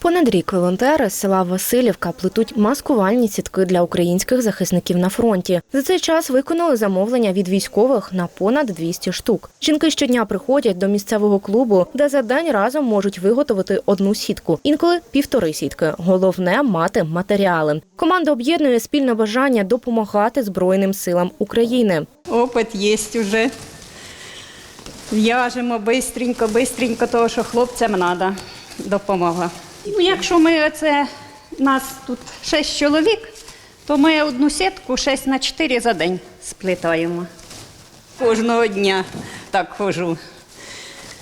Понад рік волонтери з села Васильівка плетуть маскувальні сітки для українських захисників на фронті. За цей час виконали замовлення від військових на понад 200 штук. Жінки щодня приходять до місцевого клубу, де за день разом можуть виготовити одну сітку, інколи півтори сітки. Головне мати матеріали. Команда об'єднує спільне бажання допомагати Збройним силам України. Опит є вже. В'яжемо бистренько, бистренько, того, що хлопцям треба допомога. Ну, якщо ми оце, нас тут 6 чоловік, то ми одну сітку 6 на 4 за день сплітаємо. Кожного дня так ходжу.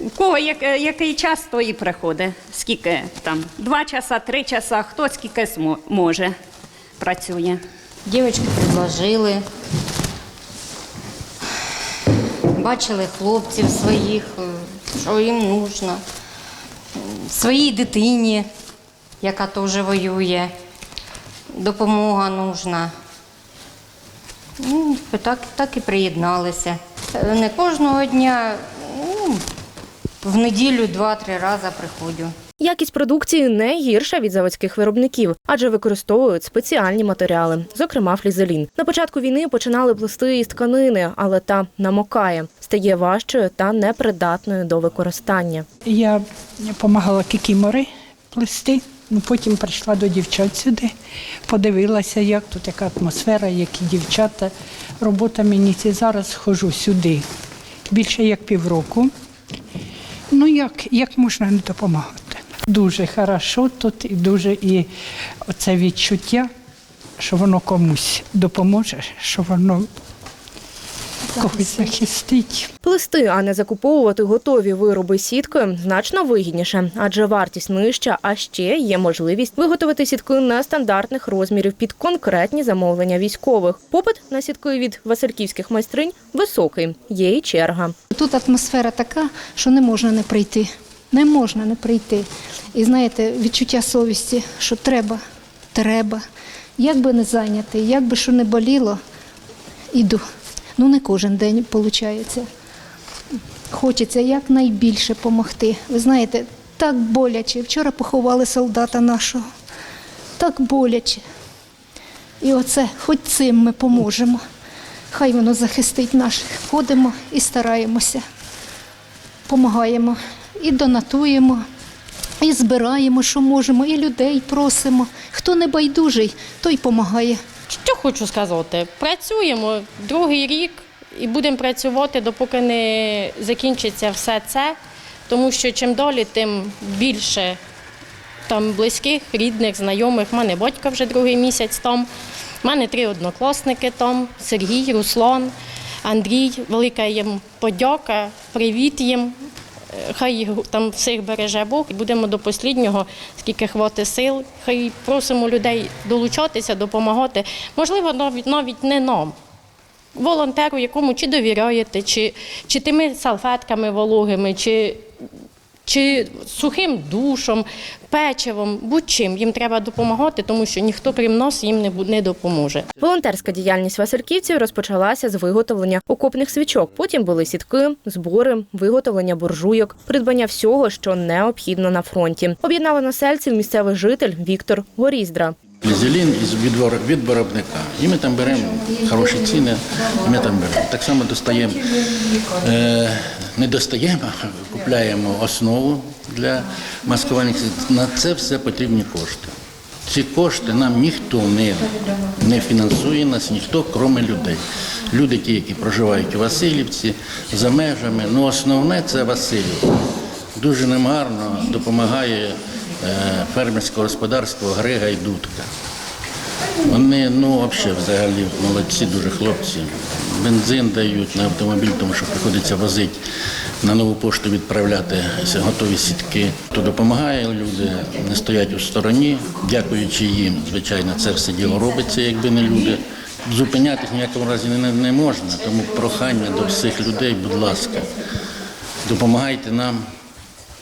У кого як, який час, то і приходить. Скільки там, два часа, три часа, хто скільки може, працює. Дівчатки предложили. Бачили хлопців своїх, е, що їм нужно. Своїй дитині, яка теж воює. Допомога нужна. Ну, так, так і приєдналися. Не кожного дня, ну, в неділю два-три рази приходжу. Якість продукції не гірша від заводських виробників, адже використовують спеціальні матеріали, зокрема флізелін. На початку війни починали плести із тканини, але та намокає, стає важчою та непридатною до використання. Я допомагала кікімори плести. Ну, потім прийшла до дівчат сюди, подивилася, як тут яка атмосфера, які дівчата. Робота мені ці зараз ходжу сюди більше як півроку. Ну як, як можна не допомагати? Дуже хорошо тут і дуже і оце відчуття, що воно комусь допоможе, що воно когось захистить. Плести, а не закуповувати готові вироби сітки значно вигідніше, адже вартість нижча, а ще є можливість виготовити сітки нестандартних розмірів під конкретні замовлення військових. Попит на сітки від васильківських майстринь високий. Є й черга. Тут атмосфера така, що не можна не прийти. Не можна не прийти. І знаєте, відчуття совісті, що треба, треба. Як би не зайнятий, як би що не боліло, іду. Ну не кожен день виходить. Хочеться якнайбільше допомогти. Ви знаєте, так боляче. Вчора поховали солдата нашого. Так боляче. І оце, хоч цим ми поможемо. Хай воно захистить наших. Ходимо і стараємося, допомагаємо і донатуємо, і збираємо, що можемо, і людей просимо. Хто не байдужий, той допомагає. Що хочу сказати? Працюємо другий рік і будемо працювати, допоки не закінчиться все це, тому що чим далі, тим більше там близьких, рідних, знайомих. У мене батько вже другий місяць там. У мене три однокласники там: Сергій, Руслан, Андрій. Велика їм подяка, привіт їм. Хай їх там всіх береже Бог будемо до останнього, скільки хвати сил. Хай просимо людей долучатися, допомагати. Можливо, навіть навіть не нам. Волонтеру, якому чи довіряєте, чи, чи тими салфетками вологими, чи, чи сухим душом, печивом, будь-чим їм треба допомагати, тому що ніхто крім нас їм не, не допоможе. Волонтерська діяльність васильківців розпочалася з виготовлення окопних свічок. Потім були сітки, збори, виготовлення буржуйок, придбання всього, що необхідно на фронті. Об'єднала насельців місцевий житель Віктор Горіздра. Флізелін із від, виробника. І ми там беремо хороші ціни, і ми там беремо. Так само достаємо, е, не достаємо, а купляємо основу для маскувальних. На це все потрібні кошти. Ці кошти нам ніхто не, не фінансує нас, ніхто, крім людей. Люди, ті, які проживають у Васильівці, за межами. Ну, основне це Васильівка. Дуже нам гарно допомагає е, фермерське господарство Грига і Дудка. Вони ну взагалі взагалі молодці, дуже хлопці. Бензин дають на автомобіль, тому що приходиться возити на нову пошту відправляти готові сітки. То допомагає люди, не стоять у стороні. Дякуючи їм, звичайно, це все діло робиться, якби не люди. Зупинятись ніякому разі не, не можна, тому прохання до всіх людей, будь ласка, допомагайте нам.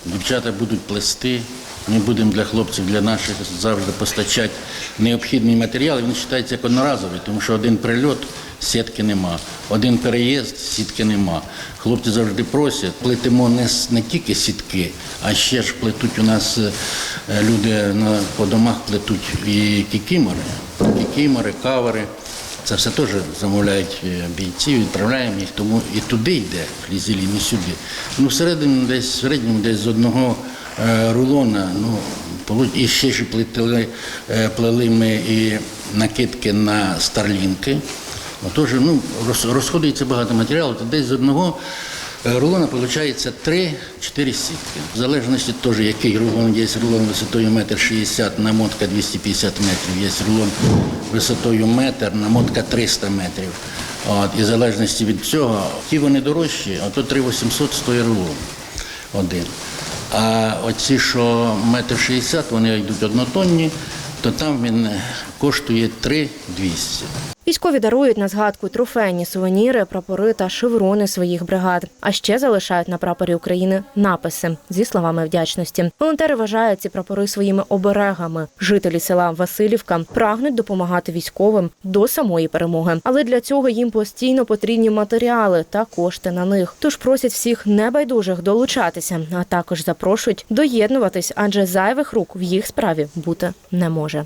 Дівчата будуть плести, Ми будемо для хлопців, для наших завжди постачати необхідні матеріали. Він вважається як одноразовий, тому що один прильот сітки нема, один переїзд сітки нема. Хлопці завжди просять, плетемо не, не тільки сітки, а ще ж плетуть у нас е, люди на, по домах плетуть і кікімори, кікімори, кавери. Це все теж замовляють е, бійці, відправляємо їх, тому і туди йде флізелін, і сюди. Ну, всередині десь, в середньому десь з одного рулона, ну, і ще ж плетели, е, плели ми і накидки на старлінки. Отож, ну, роз- розходується багато матеріалу, то десь з одного е, рулона виходить 3-4 сітки. В залежності теж, який рулон, є рулон висотою 1,60 м, намотка 250 метрів, є рулон висотою метр, намотка 300 метрів. От, і в залежності від цього, ті вони дорожчі, а то 3800 стоїть рулон один. А оці, що метр 60, вони йдуть однотонні, то там він коштує 3200. Військові дарують на згадку трофейні сувеніри, прапори та шеврони своїх бригад. А ще залишають на прапорі України написи зі словами вдячності. Волонтери вважають ці прапори своїми оберегами. Жителі села Васильівка прагнуть допомагати військовим до самої перемоги. Але для цього їм постійно потрібні матеріали та кошти на них. Тож просять всіх небайдужих долучатися, а також запрошують доєднуватись, адже зайвих рук в їх справі бути не може.